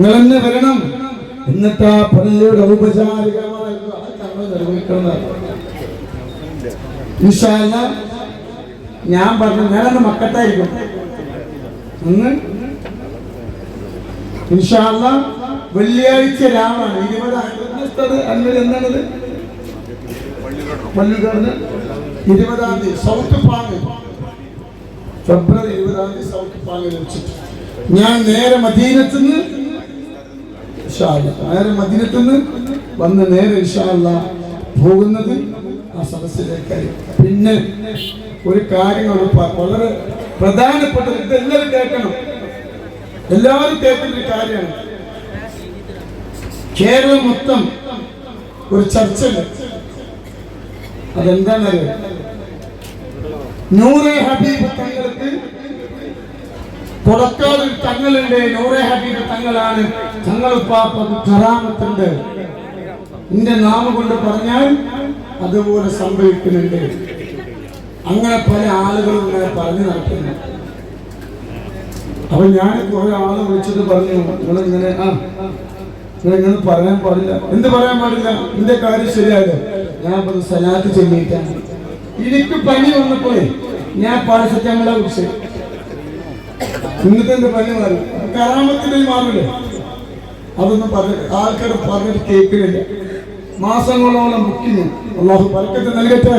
നിങ്ങൾ വരണം. എന്നിട്ട് ആ പള്ളിയുടെ ഔപചാരികമായ ആ കർമ്മം നിർവഹിക്കണം ഇൻഷാ അല്ലാ, ഞാൻ പറഞ്ഞു ഞാനന്ന് മക്കത്തായിരിക്കും. വെള്ളിയാഴ്ച രാമാണ് ഇരുപതാം ഇരുപതാം തീയതി സൗത്ത് പാങ് ഫെബ്രുവരി ഇരുപതാം തീയതി സൗത്ത് പാങ്ങ് ഞാൻ നേരെ മദീനത്തുനിന്ന് ഇൻഷാ അല്ലാ, നിന്ന് വന്ന് നേരെ ഇൻഷാ അല്ലാ പോകുന്നത് ആ സദസ്സിലേക്കായിരിക്കും പിന്നെ ഒരു കാര്യങ്ങൾ വളരെ പ്രധാനപ്പെട്ട ഇത് എല്ലാവരും കേൾക്കണം. എല്ലാവരും കേൾക്കുന്ന ഒരു കാര്യമാണ്. കേരളം മൊത്തം ഒരു ചർച്ച അതെന്താണെന്നറിയോ? നൂറെ ഹബീബ് തങ്ങൾക്ക് കൊടക്കാടിൽ തങ്ങളുണ്ട്. നൂറെ ഹബീബ് തങ്ങളാണ് തങ്ങളുപ്പാപ്പ കറാമത്തുണ്ട്. നിന്റെ നാമം കൊണ്ട് പറഞ്ഞാൽ അതുപോലെ സംഭവിക്കുന്നുണ്ട്. അങ്ങനെ പല ആളുകളും ഇങ്ങനെ പറഞ്ഞു നടക്കുന്നു. അപ്പൊ ഞാൻ കുറെ ആളെ വിളിച്ചിട്ട് പറഞ്ഞു നിങ്ങളിങ്ങനെ ആ നിങ്ങളിങ്ങനെ പറയാൻ പാടില്ല. എന്ത് പറയാൻ പാടില്ല? എന്റെ കാര്യം ശരിയായത് ഞാൻ പറഞ്ഞു സലാത്ത് ചെല്ലിയിട്ടാണ്. എനിക്ക് പനി വന്നപ്പോഴേ ഞാൻ പാരസെറ്റാമോളെ കുറിച്ച് ഇന്നത്തെ എന്റെ പനി മാറി? കറാമത്തിന്റെ മാറില്ലേ അതൊന്നും പറഞ്ഞ ആൾക്കാർ പറഞ്ഞിട്ട് കേൾക്കുന്നില്ല. മാസങ്ങളോളം ബുക്കിങ് അള്ളാഹു ബർക്കത്ത് നൽകട്ടെ.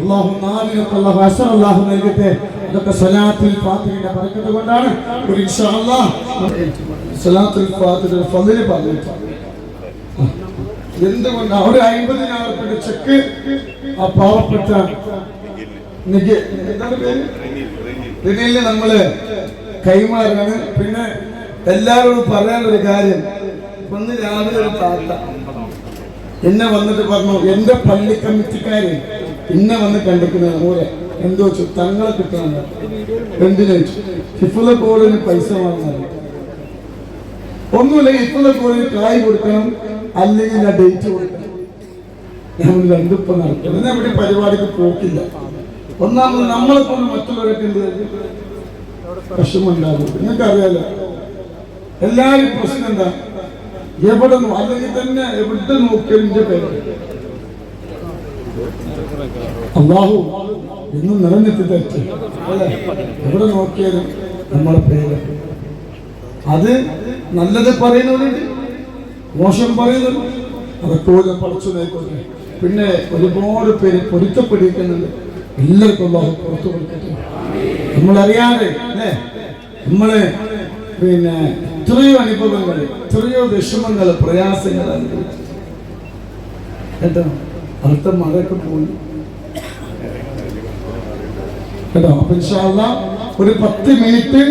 അള്ളാഹു നാലിനൊക്കെ അള്ളാഹു അസർ അള്ളാഹു നൽകട്ടെ. അതൊക്കെ സലാത്തിൽ ഫാത്തിഹിന്റെ ബർക്കത്ത് കൊണ്ടാണ്. ഒരു സലാത്തുൽ ഫാത്തിഹിന്റെ ഫളിൽ പറഞ്ഞിട്ട്. എന്തുകൊണ്ട് ഒരു അമ്പതിനായിരം ചെക്ക്? ആ പാവപ്പെട്ട നമ്മൾ കൈമാറാണ്. പിന്നെ എല്ലാവരോടും പറയാനൊരു കാര്യം ഒന്ന് രാവിലെ ഒരു താത്ത. എന്നെ വന്നിട്ട് പറഞ്ഞു എന്റെ പള്ളി കമ്മിറ്റിക്കാര് എന്നെ വന്ന് കണ്ടെത്തുന്ന മൂലെ എന്തോ വെച്ചു തങ്ങളെ കിട്ടണം എന്തിനു? വെച്ചു ഹിഫുല കോളിന് പൈസ വാങ്ങാൻ ഒന്നുമില്ല ഹിഫുല കോളിന് കായ് കൊടുക്കണം അല്ലെങ്കിൽ ആ ഡേറ്റ് കൊടുക്കണം. നമ്മൾ രണ്ടിപ്പം നടക്കുന്നത് നമ്മുടെ പരിപാടിക്ക് പോക്കില്ല. ഒന്നാമത് നമ്മളെ കൊണ്ട് മറ്റുള്ളവരൊക്കെ എന്ത് വിഷമുണ്ടാകും നിങ്ങൾക്കറിയാലോ എല്ലാവരും പ്രശ്നം എന്താ? എവിടെ അല്ലെങ്കിൽ തന്നെ എവിടെ നോക്കിയാലും എന്റെ പേര്. അള്ളാഹു എന്നും നിറഞ്ഞെത്തി തെറ്റ്? എവിടെ നോക്കിയാലും നമ്മുടെ പേര്. അത് നല്ലത് പറയുന്നവരുണ്ട്. മോശം പറയുന്നുണ്ട് അതൊക്കെ ഓരോ പഠിച്ചു നോക്കട്ടെ പിന്നെ ഒരുപാട് പേര് പൊരുത്തപ്പെട്ടിരിക്കുന്നുണ്ട്. എല്ലാവർക്കും അള്ളാഹു പുറത്തു കൊടുക്കട്ടെ. നമ്മളറിയാതെ അല്ലേ? നമ്മൾ പിന്നെ എത്രയോ അനുഭവങ്ങൾ എത്രയോ വിഷമങ്ങൾ പ്രയാസങ്ങൾ അനുഭവിച്ചു. കേട്ടോ? അടുത്ത മഴയൊക്കെ പോയി. കേട്ടോ? അപ്പൊ ഒരു പത്ത് മിനിറ്റ്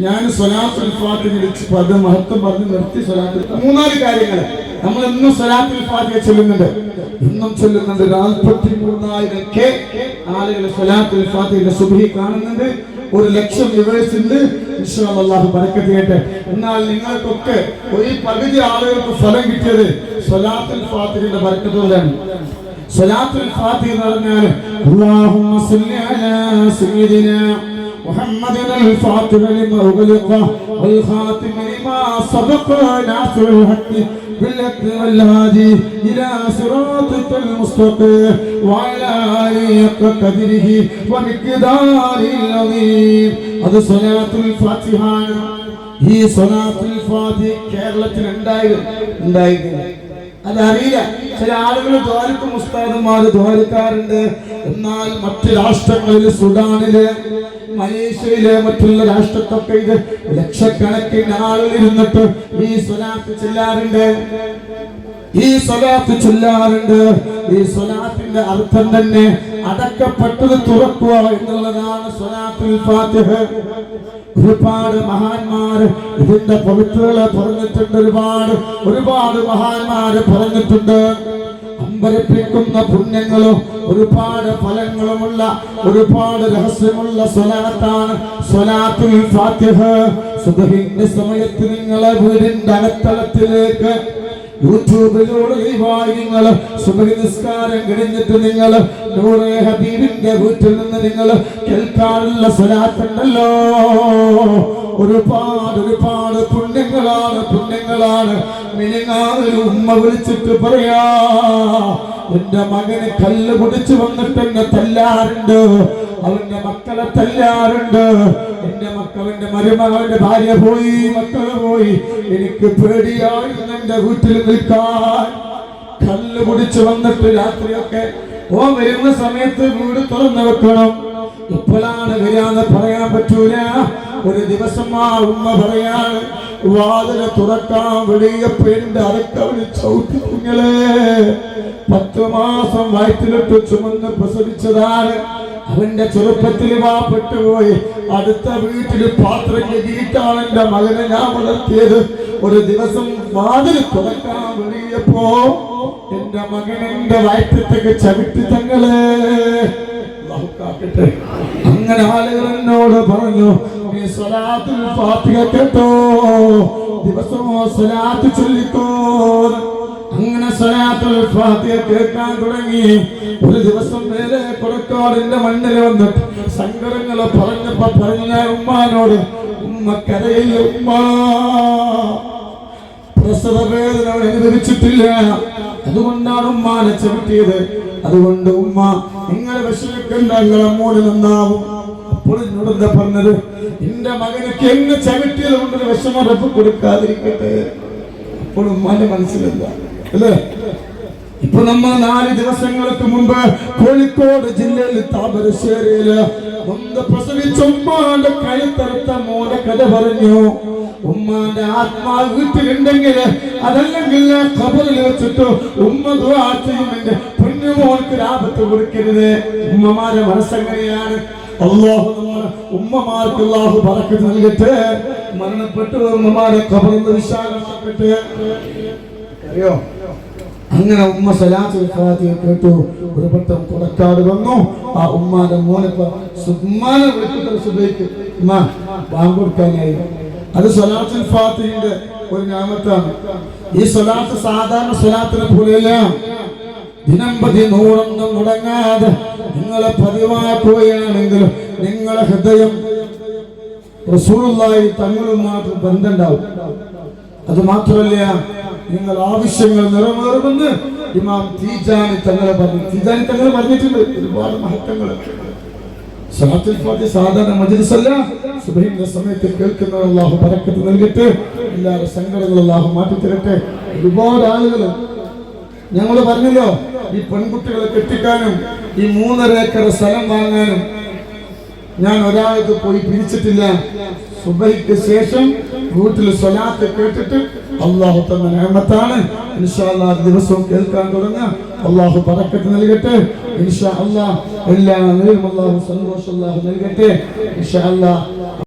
ഞാൻ സ്വലാത്തുൽ ഫാത്തിഹ വിളിച്ച് പദ മഹത്വം പറഞ്ഞ് നിർത്തി സ്വലാത്തുൽ മൂന്നാൽ കാര്യങ്ങൾ. നമ്മൾ എന്നും സ്വലാത്തുൽ ഫാത്തിഹ ചൊല്ലുന്നുണ്ട്. എന്നും ചൊല്ലുന്നുണ്ട്. നാൽപ്പത്തി മൂന്നായിരം കെ ആളുകൾ സ്വലാത്തുൽ ഫാത്തിഹയുടെ സുബഹി കാണുന്നുണ്ട്. ഒരു ലക്ഷം വ്യൂവേഴ്സ് ഉണ്ട് ഇൻഷാ അല്ലാ അല്ലാഹു ബറക്കത്ത് ചെയ്യട്ടെ എന്നാൽ നിങ്ങൾക്കൊക്കെ ഒരു പകുതി ആളുകൾക്ക് ഫലം കിട്ടിയത് സ്വലാത്തുൽ ഫാത്തിഹയുടെ ബറക്കത്തോടെയാണ് സ്വലാത്തുൽ ഫാത്തിഹ എന്ന് പറഞ്ഞാൽ അല്ലാഹുമ്മ സല്ലി അലാ സയ്യിദിനാ محمد الفاتح لما أغلق والخاتم لما سبق ناصر الحق بالحق والهادي إلى صراطك المستقيم وعلى آله حق قدره ومقداره العظيم هذا صلاة الفاتحة ഈ സ്വലാത്തുൽ ഫാത്തിഹ കേരളത്തിൽ ഉണ്ടായിരുന്നു ഉണ്ടായിരുന്നു അതറിയില്ല. ചില ആളുകൾ ദ്വാരക്ക് ഉസ്താദന്മാര് ദ്വാരക്കാരുണ്ട് എന്നാൽ മറ്റ് രാഷ്ട്രങ്ങളിൽ സുഡാനിൽ മലേഷ്യയിലെ മറ്റുള്ള രാഷ്ട്രത്തൊക്കെ ഇത് ലക്ഷക്കണക്കിന് ആളുകൾ ഇരുന്നിട്ട് ഈ സ്വലാത്ത് ചെല്ലാറുണ്ട്. ഈ സ്വലാത്ത് ചൊല്ലാറുണ്ട്. ഈ സ്വലാത്തിന്റെ അർത്ഥം തന്നെ അടക്കപ്പെട്ടത് തുറക്കുക എന്നുള്ളതാണ് ഒരുപാട് മഹാന്മാര് ഇതിന്റെ പവിത്രങ്ങളെ പറഞ്ഞിട്ടുണ്ട്. ഒരുപാട് ഒരുപാട് മഹാന്മാര് പറഞ്ഞിട്ടുണ്ട്. അമ്പരപ്പിക്കുന്ന പുണ്യങ്ങളും ഒരുപാട് ഫലങ്ങളുമുള്ള ഒരുപാട് രഹസ്യമുള്ള സ്വലാത്താണ് സ്വലാത്തുൽ സമയത്ത് നിങ്ങളെ വീടിന്റെ അകത്തളത്തിലേക്ക് യൂട്യൂബിലൂടെ നിങ്ങൾ സുബഹി നിസ്കാരം കഴിഞ്ഞിട്ട് നിങ്ങൾ നൂറെ ഹബീബിന്റെ വീട്ടിൽ നിന്ന് നിങ്ങൾ കേൾക്കാനുള്ള സ്വലാത്തുണ്ടല്ലോ. ഒരുപാട് ഒരുപാട് പുണ്യങ്ങളാണ് പുണ്യങ്ങളാണ്. മിനിങ്ങാതൊരു ഉമ്മ വിളിച്ചിട്ട് പറയാ എന്റെ മകന് കല്ല് കുടിച്ചു വന്നിട്ട് എന്നെ തല്ലാറുണ്ട്. അവന്റെ മക്കളെ തല്ലാറുണ്ട്. എന്റെ മക്കളന്റെ മരുമകളുടെ ഭാര്യ പോയി മക്കൾ പോയി. എനിക്ക് പേടിയായി എന്റെ വീട്ടിൽ നിൽക്കാൻ. കല്ല് കുടിച്ചു വന്നിട്ട് രാത്രിയൊക്കെ ഓ വരുന്ന സമയത്ത് വീട് തുറന്നു വെക്കണം. എപ്പോഴാണ് വരാന്ന് പറയാൻ പറ്റൂല. ഒരു ദിവസം ആ ഉമ്മ പറയാണ് വാതിൽ തുറക്കാൻ വെളിയപ്പേന്റെ ഒരു ചവിട്ടി കുഞ്ഞളെ. പത്ത് മാസം വയറ്റിലിട്ട് ചുമന്ന് പ്രസവിച്ചതാണ്. അവന്റെ ചെറുപ്പത്തിൽ വാപ്പെട്ടുപോയി അടുത്ത വീട്ടിൽ പാത്രം കെട്ടിയിട്ടാണ് എന്റെ മകനെ ഞാൻ വളർത്തിയത്. ഒരു ദിവസം വാതിൽ തുറക്കാൻ വെളിയപ്പോ എന്റെ മകൻ എന്റെ വയറ്റത്തേക്ക് ചവിട്ടി തങ്ങളെ. കാക്കട്ടെ. അങ്ങനെ ആളുകൾ എന്നോട് പറഞ്ഞു കേട്ടോ. ദിവസമോ സ്വലാത്ത് ചൊല്ലിക്കോ. അങ്ങനെ സ്വലാത്തുൽ ഫാത്തിഹ കേൾക്കാൻ തുടങ്ങി. ഒരു ദിവസം നേരെ കൊടക്കാടിന്റെ മണ്ണിൽ വന്നിട്ട് സങ്കടങ്ങൾ പറഞ്ഞപ്പോ പറഞ്ഞു ഉമ്മാനോട് ഉമ്മ കരയില്ല ഉമ്മ പ്രസവ വേദന അനുഭവിച്ചിട്ടില്ല. അതുകൊണ്ടാണ് ഉമ്മാനെ ചവിട്ടിയത്. അതുകൊണ്ട് ഉമ്മ നിങ്ങളെ വിഷമിക്കണ്ട നിങ്ങളെ മൂടി നന്നാവും. അപ്പോൾ എന്നോട് പറഞ്ഞത്? എന്റെ മകനക്ക് എന്നെ ചവിട്ടിയത് കൊണ്ടൊരു വിഷമം റബ്ബ് കൊടുക്കാതിരിക്കട്ടെ. അപ്പോൾ ഉമ്മാന്റെ മനസ്സിലെന്താ? അല്ലേ? ഇപ്പൊ നമ്മൾ നാല് ദിവസങ്ങൾക്ക് മുമ്പ് കോഴിക്കോട് ജില്ലയിൽ താമരശ്ശേരിയിൽ പ്രസവിച്ച ഉമ്മാന്റെ കഴുത്തറുത്ത മോനെ കഥ പറഞ്ഞു. ഉമ്മാന്റെ ആത്മാവ് വീട്ടിലുണ്ടെങ്കിൽ അതല്ലെങ്കിൽ കബറിൽ വെച്ചിട്ട് ഉമ്മ ദുആ ചെയ്യുമെങ്കിൽ പൊന്നുമോൾക്ക് ലാഭത്ത് കൊടുക്കരുത്. ഉമ്മമാരെ മനസ്സെങ്ങനെയാണ്? അള്ളാഹു ഉമ്മമാർക്ക് അള്ളാഹു പറക്കത്ത് നൽകട്ടെ. മരണപ്പെട്ട ഉമ്മമാരെ കബറിന്ന് വിശാലമാക്കട്ടെ. അറിയോ? അങ്ങനെ ഉമ്മ സലാത്തുൽ കേട്ടു. ഒരു പട്ടം കൊടക്കാട് വന്നു. ആ ഉമ്മാന്റെ മോനെ പ- സു- ഉമ്മാനെ വിളിച്ചിട്ട് സുബൈക്ക് ഉമ്മ ബാങ്ക് അത് സലാത്തുൽ ഫാത്തിന്റെ ഒരു ഞാമത്താണ്. ഈ സൊലാത്ത് സാധാരണ സൊലാത്തിനെ പോലെയല്ല. ദിനം പ്രതി നൂറൊന്നും മുടങ്ങാതെ നിങ്ങളെ പതിവാക്കുകയാണെങ്കിലും നിങ്ങളെ ഹൃദയം റസൂലുള്ളാഹി തങ്ങളുമായിട്ട് ബന്ധമുണ്ടാവും അത് മാത്രമല്ല നിങ്ങൾ ആവശ്യങ്ങൾ നിറവേറുമെന്ന് ഇമാം തീജാനി തങ്ങളെ പറഞ്ഞു. തീജാനി തങ്ങൾ പറഞ്ഞിട്ടുണ്ട്. ഒരുപാട് മഹത്വങ്ങൾ. സലാത്തുൽ ഫാത്തിഹ സാധാരണ മജ്ലിസല്ല. സുബഹിന്റെ സമയത്ത് കേൾക്കുന്ന അള്ളാഹു ബറക്കത്ത് നൽകിയിട്ട് എല്ലാവരും സങ്കടങ്ങൾ അള്ളാഹു മാറ്റി തരട്ടെ. ഒരുപാട് ആളുകൾ ഞങ്ങൾ പറഞ്ഞല്ലോ ഈ പെൺകുട്ടികളെ കെട്ടിക്കാനും ഈ മൂന്നര ഏക്കർ സ്ഥലം വാങ്ങാനും ഞാൻ ഒരാൾക്ക് പോയി പിരിച്ചിട്ടില്ല. സുബൈക്ക് ശേഷം വീട്ടിൽ സ്വലാത്ത് കേട്ടിട്ട് അള്ളാഹു തന്ന നേമത്താണ് ദിവസവും കേൾക്കാൻ തുടങ്ങുക അള്ളാഹു പറക്കത്ത് നൽകട്ടെ. ഇൻഷാ അല്ലാഹ് എല്ലാ നേരും അള്ളാഹു സന്തോഷം അള്ളാഹു നൽകട്ടെ. ഇൻഷാ അല്ലാഹ്